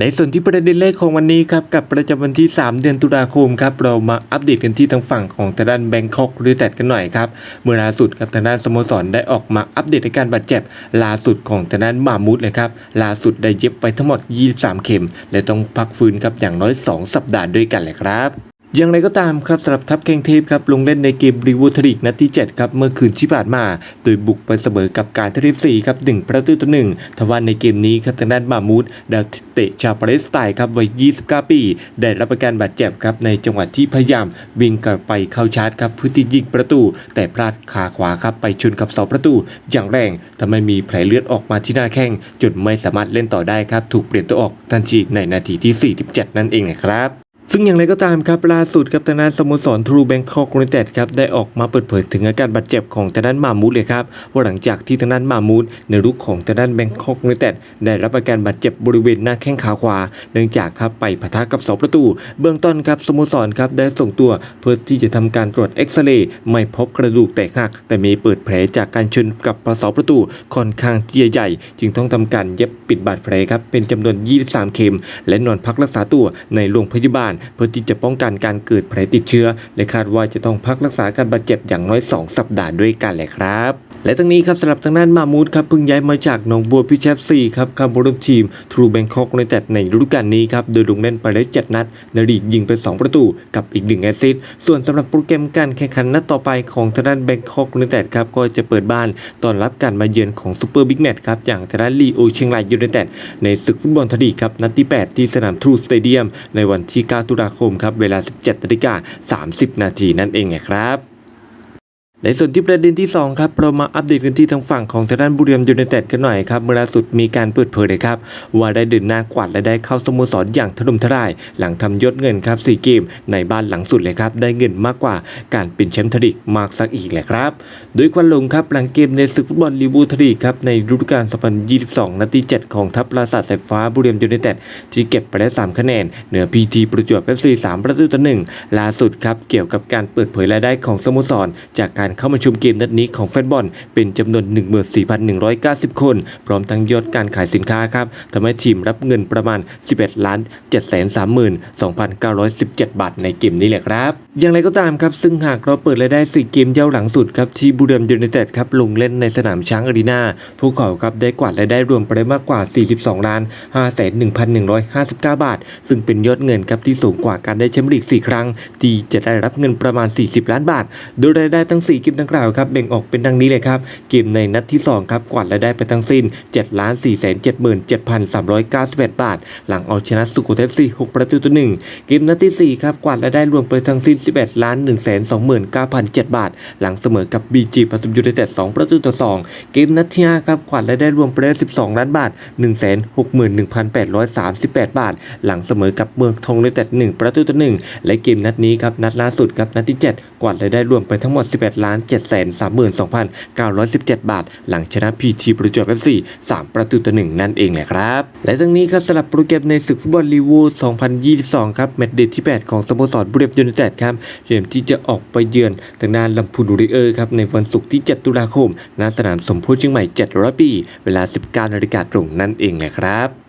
ในส่วนที่ประเด็นแรกของวันนี้ครับกับประจำวันที่ 3 เดือนตุลาคมครับเรามาอัปเดตกันที่ทางฝั่งของทางด้านแบงคอกยูไนเต็ดกันหน่อยครับเมื่อล่าสุดครับทางด้านสโมสรได้ออกมาอัปเดตในการบาดเจ็บล่าสุดของทางด้านมามูดเลยครับล่าสุดได้เย็บไปทั้งหมด 23 เข็ม และต้องพักฟื้นครับอย่างน้อย 2 สัปดาห์ด้วยกันเลยครับ อย่างไรก็ตามครับสำหรับทัพแข้งเทพครับลงเล่นในเกมรีวูทริกนัดที่ 7 ครับ เมื่อคืนที่ผ่านมาโดยบุกไปเสมอกับการเทริฟซีครับ1ประตูต่อหนึ่งทว่าในเกมนี้ครับทางด้านมามูดดาวเตะชาวปาเลสไตน์ครับวัย 29 ปี ได้รับอาการบาดเจ็บครับในจังหวะที่พยายามวิ่งกลับไปเข้าชาร์จครับเพื่อที่ยิงประตู แต่พลาดขาขวาครับไปชนกับเสาประตู อย่างแรงทำให้มีแผลเลือดออกมาที่หน้าแข้งจนไม่สามารถเล่นต่อได้ครับถูกเปลี่ยนตัวออกทันทีในนาทีที่ 47 นั่นเองนะครับ ซึ่งอย่างไรก็ตามครับล่าสุดครับทางด้านสโมสรทรูแบงคอกยูไนเต็ดครับได้ออกมาเปิดเผยถึงอาการบาดเจ็บของทางด้านมามูดเลยครับว่าหลังจากที่ทางด้านมามูดในรุกของทางด้านแบงคอกยูไนเต็ดได้รับอาการบาดเจ็บบริเวณหน้าแข้งขาขวา เนื่องจากครับไปปะทะกับเสาประตู เบื้องต้นครับสโมสรครับได้ส่งตัวเพื่อที่จะทำการตรวจเอ็กซเรย์ไม่พบกระดูกแตกหัก แต่มีเปิดแผลจากการชนกับเสาประตูค่อนข้างที่จะใหญ่ จึงต้องทำการเย็บปิดบาดแผลครับเป็นจำนวน 23 เข็ม และนอนพักรักษาตัวในโรงพยาบาลเพื่อที่จะป้องกันการเกิดแผลติดเชื้อ และคาดว่าจะต้องพักรักษาการบาดเจ็บอย่างน้อย 2 สัปดาห์ด้วยกันแหละครับ และทั้งนี้ครับสำหรับทางด้านมามูดครับเพิ่งย้ายมาจากหนองบัวพิชเชฟซีครับเข้าบริทีมทรูแบงคอกในแต่ในฤดูกาลนี้ครับโดยลงเล่นไปได้7นัดในลีกยิงไป 2 ประตูกับอีก1แอสซิสต์ส่วนสำหรับโปรแกรมการแข่งขันนัดต่อไปของทางด้านแบงคอกยูไนเต็ดครับก็จะเปิดบ้านต้อนรับการมาเยือนของซูเปอร์บิ๊กแมตช์ครับอย่างทางด้านลีโอเชียงรายยูไนเต็ดในศึกฟุตบอลทดีครับนัดที่ 8 ที่สนามทรูสเตเดียมในวันที่ 9 ตุลาคมครับเวลา 17นาฬิกา30 นาทีนั่นเองครับ ในส่วนที่ประเด็นที่ 2 ครับเรามาอัปเดตกันที่ทางฝั่งของทางด้านบุรีรัมย์ยูไนเต็ดกันหน่อยครับเมื่อล่าสุดมีการเปิดเผยเลยครับ ว่าได้เดินหน้ากวาดและได้เข้าสโมสรอย่างถล่มทลาย หลังทำยอดเงินครับ4เกม ในบ้านหลังสุดเลยครับ ได้เงินมากกว่าการเป็นแชมป์ทลีกมากสักอีกแหละครับ โดยควันลงครับหลังเกมในศึกฟุตบอลลีบูทลีกครับในฤดูกาล 2022นัดที่7ของทัพปราสาทสายฟ้าบุรีรัมย์ยูไนเต็ดที่เก็บไปได้3คะแนนเหนือพีทีประจวบเอฟซี3ประตูต่อหนึ่งล่าสุดครับเกี่ยวกับการเปิดเผยรายได้ของสโมสรจากการเข้ามาชมเกมนัดนี้ของแฟนบอลเป็นจำนวน 14,190 คน พร้อมทั้งยอดการขายสินค้าครับทำให้ทีมรับเงินประมาณ 11ล้าน732,917 บาทในเกมนี้แหละครับ อย่างไรก็ตามครับ ซึ่งหากเราเปิดรายได้4เกมเย้าหลังสุดครับที่บุรีรัมย์ยูไนเต็ดครับลงเล่นในสนามช้างอารีนาพวกเขาครับได้กวาดรายได้รวมไปได้มากกว่า 42ล้าน5,1,159 บาท ซึ่งเป็นยอดเงินครับที่สูงกว่าการได้แชมป์ลีก4 ครั้ง ที่จะได้รับเงินประมาณ 40 ล้านบาท โดยรายได้ทั้ง 4เกมดังกล่าวครับแบ่งออกเป็นดังนี้เลยครับเกมในนัดที่ 2 ครับ กวาดรายได้ไปทั้งสิ้น7ล้าน4 7 7 391 บาท หลังเอาชนะสุโขทัยซี6ประตูต่อ1เกมนัดที่ 4 ครับกวาดรายได้รวมไปทั้งสิ้น 11ล้าน1 2 9 0บาท หลังเสมอกับ BG ปทุมยูไนเต็ด2ประตูต่อ2เกมนัดที่5ครับกวาดรายได้รวมไปได้ 12 ล้านบาท 1 6 1 838 บาท หลังเสมอกับเมืองทองยูไนเต็ด1ประตูต่อ1และเกมนัดนี้ครับนัดล่าสุดครับนัดที่ 7 กวาดรายได้รวมไปทั้งหมด 11ล้าน7 3 2 9 1 7บาท หลังชนะพีทีประจวบเอฟซี3ประตูต่อหนึ่งนั่นเองแหละครับ และทั้งนี้ครับสำหรับโปรแกรมในศึกฟุตบอลลีวู2022 ครับแมตช์เดทที่ 8 ของสโมสรบุรีรัมย์ยูไนเต็ดครับเตรียมที่จะออกไปเยือนทางด้านลำพูนดูริเออร์ครับในวันศุกร์ที่ 7 ตุลาคมณสนามสมโพธิเชียงใหม่ 700 ปี เวลา 19นาฬิกาตรงนั่นเองแหละครับ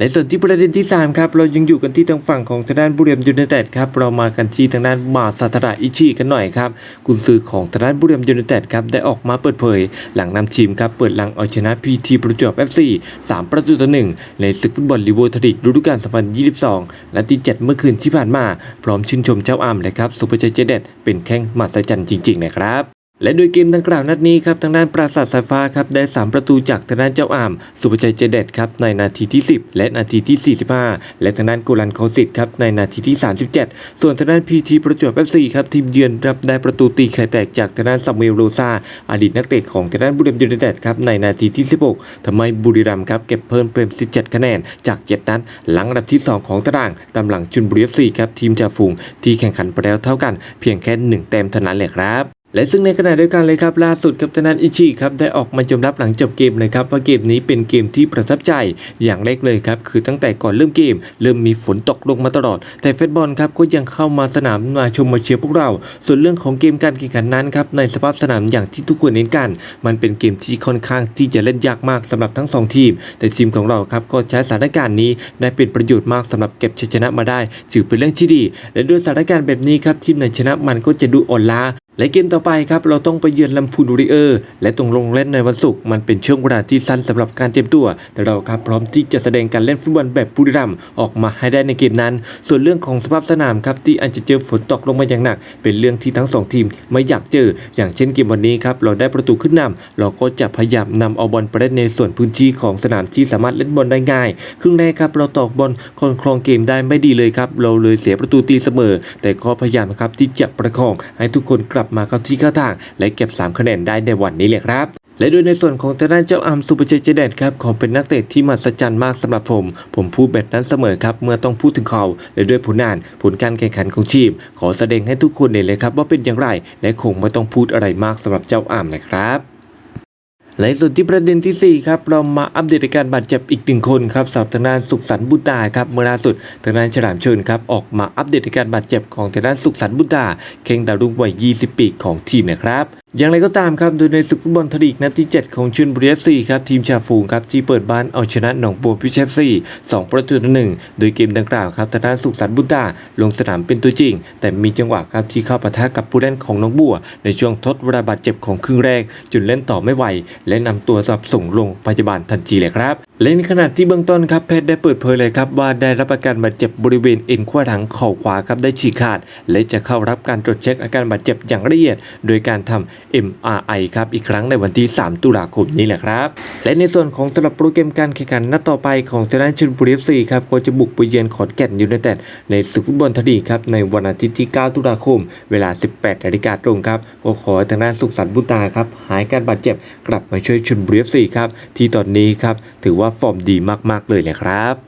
ในส่วนที่ประเด็นที่ 3 ครับ เรายังอยู่กันที่ทางฝั่งของทางด้านบุรีรัมย์ยูไนเต็ดครับเรามากันที่ทางด้านมาซาตระอิชิกันหน่อยครับกุนซือของทางด้านบุรีรัมย์ยูไนเต็ดครับได้ออกมาเปิดเผย หลังนำทีมครับเปิดหลังเอาชนะพีทีประจวบเอฟซี3ประตูต่อ1ในศึกฟุตบอลลีโวทริกฤดูกาล2022และที่7เมื่อคืนที่ผ่านมา พร้อมชื่นชมเจ้าอามเลยครับสุภชัยเจเด็ดเป็นแข้งมหัศจรรย์จริงๆนะครับ และโดยเกมดังกล่าวนัดนี้ครับทางด้านปราสาทสายฟ้าครับได้ 3 ประตูจากทางด้านเจ้าอาม สุภชัยเจเด็ดครับในนาทีที่ 10 และนาทีที่ 45 และทางด้านกุลันโคสิตครับในนาทีที่ 37 ส่วนทางด้านพีทีประจวบเอฟซีครับทีมเยือนรับได้ประตูตีไข่แตกจากทางด้านซามูเอลโรซาอดีตนักเตะของทางด้านบุรีรัมย์ยูไนเต็ดครับในนาทีที่ 16ทำให้บุรีรัมย์ครับเก็บเพิ่มเป็น17 คะแนนจาก7นัดหลังอันดับที่ 2 ของตารางตามหลังชุนบุรีเอฟซีครับทีมจ่าฝูงที่แข่งขันไปแล้วเท่ากัน เพียงแค่1แต้มเท่านั้นเลยครับ และซึ่งในขณะเดียวกันเลยครับล่าสุดครับทางด้านอิชิครับได้ออกมายอมรับหลังจบเกมเลยครับว่าเกมนี้เป็นเกมที่ประทับใจอย่างแรกเลยครับคือตั้งแต่ก่อนเริ่มเกม เริ่มมีฝนตกลงมาตลอด แต่เฟซบอลครับก็ยังเข้ามาสนามมาชมมาเชียร์พวกเรา ส่วนเรื่องของเกมการแข่งขันนั้นครับในสภาพสนามอย่างที่ทุกคนเห็นกัน มันเป็นเกมที่ค่อนข้างที่จะเล่นยากมากสำหรับทั้งสองทีม แต่ทีมของเราครับก็ใช้สถานการณ์นี้ได้เป็นประโยชน์มากสำหรับเก็บชัยชนะมาได้ถือเป็นเรื่องที่ดี และด้วยสถานการณ์แบบนี้ครับทีมไหนชนะมันก็จะดูอ่อนล้า และเกมต่อไปครับเราต้องไปเยือนลำพูนริเออร์ และตรงลงเล่นในวันศุกร์มันเป็นช่วงเวลาที่สั้นสำหรับการเตรียมตัว แต่เราครับพร้อมที่จะแสดงการเล่นฟุตบอลแบบบุรีรัมออกมาให้ได้ในเกมนั้น ส่วนเรื่องของสภาพสนามครับที่อาจจะเจอฝนตกลงมาอย่างหนัก เป็นเรื่องที่ทั้งสองทีมไม่อยากเจอ อย่างเช่นเกมวันนี้ครับเราได้ประตูขึ้นนำเราก็จะพยายามนำเอาบอลไปเล่นในส่วนพื้นที่ของสนามที่สามารถเล่นบอลได้ง่าย ครึ่งแรกครับเราตอกบอลคองครองเกมได้ไม่ดีเลยครับเราเลยเสียประตูตีเสมอ แต่ก็พยายามครับที่จะประคองให้ทุกคนกลับมาเข้าที่เข้าทาง และเก็บ 3 คะแนนได้ในวันนี้เลยครับและโดยในส่วนของทางด้านเจ้าอามสุปเจเจเดตครับของเป็นนักเตะที่มหัศจรรย์มากสำหรับผม ผมพูดแบบนั้นเสมอครับ เมื่อต้องพูดถึงเขา และด้วยผลงาน ผลการแข่งขันของทีม ขอแสดงให้ทุกคนเห็นเลยครับว่าเป็นอย่างไร และคงไม่ต้องพูดอะไรมากสำหรับเจ้าอามนะครับ ในส่วนที่ประเด็นที่ 4 ครับ เรามาอัปเดตการบาดเจ็บอีกหนึ่งคนครับสำหรับทางด้านสุขสันต์บุตาครับเมื่อล่าสุดทางด้านฉลามชนครับออกมาอัปเดตการบาดเจ็บของทางด้านสุขสันต์บุตตาเข่งดาวรุ่งวัย 20 ปีของทีมนะครับอย่างไรก็ตามครับโดยในศึกฟุตบอลทลีกนัดที่ 7 ของชลบุรีเอฟซีครับทีมชาฟูงครับที่เปิดบ้านเอาชนะหนองบัวพิชเชฟซี2ประตูต่อหนึ่งโดยเกมดังกล่าวครับทางด้านสุขสันต์บุตตาลงสนามเป็นตัวจริง แต่มีจังหวะครับที่เข้าปะทะกับผู้เล่นของหน้องบัว ในช่วงทดเวลาบาดเจ็บของครึ่งแรกจนเล่นต่อไม่ไหว และนำตัวสับส่งโรงพยาบาลทันทีเลยครับและในขณะที่เบื้องต้นครับแพทย์ได้เปิดเผยเลยครับว่าได้รับอาการบาดเจ็บบริเวณเอ็นขวาหลังเข่าขวาครับได้ฉีกขาด และจะเข้ารับการตรวจเช็คอาการบาดเจ็บอย่างละเอียด โดยการทำ MRI ครับอีกครั้งในวันที่ 3 ตุลาคมนี้แหละครับ และในส่วนของสำหรับโปรแกรมการแข่งขันนัดต่อไปของทางด้านชลบุรีเอฟซีครับก็จะบุกไปเยือนขอนแก่นยูไนเต็ดในศึกฟุตบอลทลีครับในวันอาทิตย์ที่ 9 ตุลาคม เวลา 18นาฬิกาตรงครับก็ขอให้ทางด้านสุขสันต์บุตาครับหายการบาดเจ็บกลับมาช่วยชลบุรีเอฟซีครับที่ตอนนี้ครับถือว่าฟอร์มดีมากๆเลยแหละครับ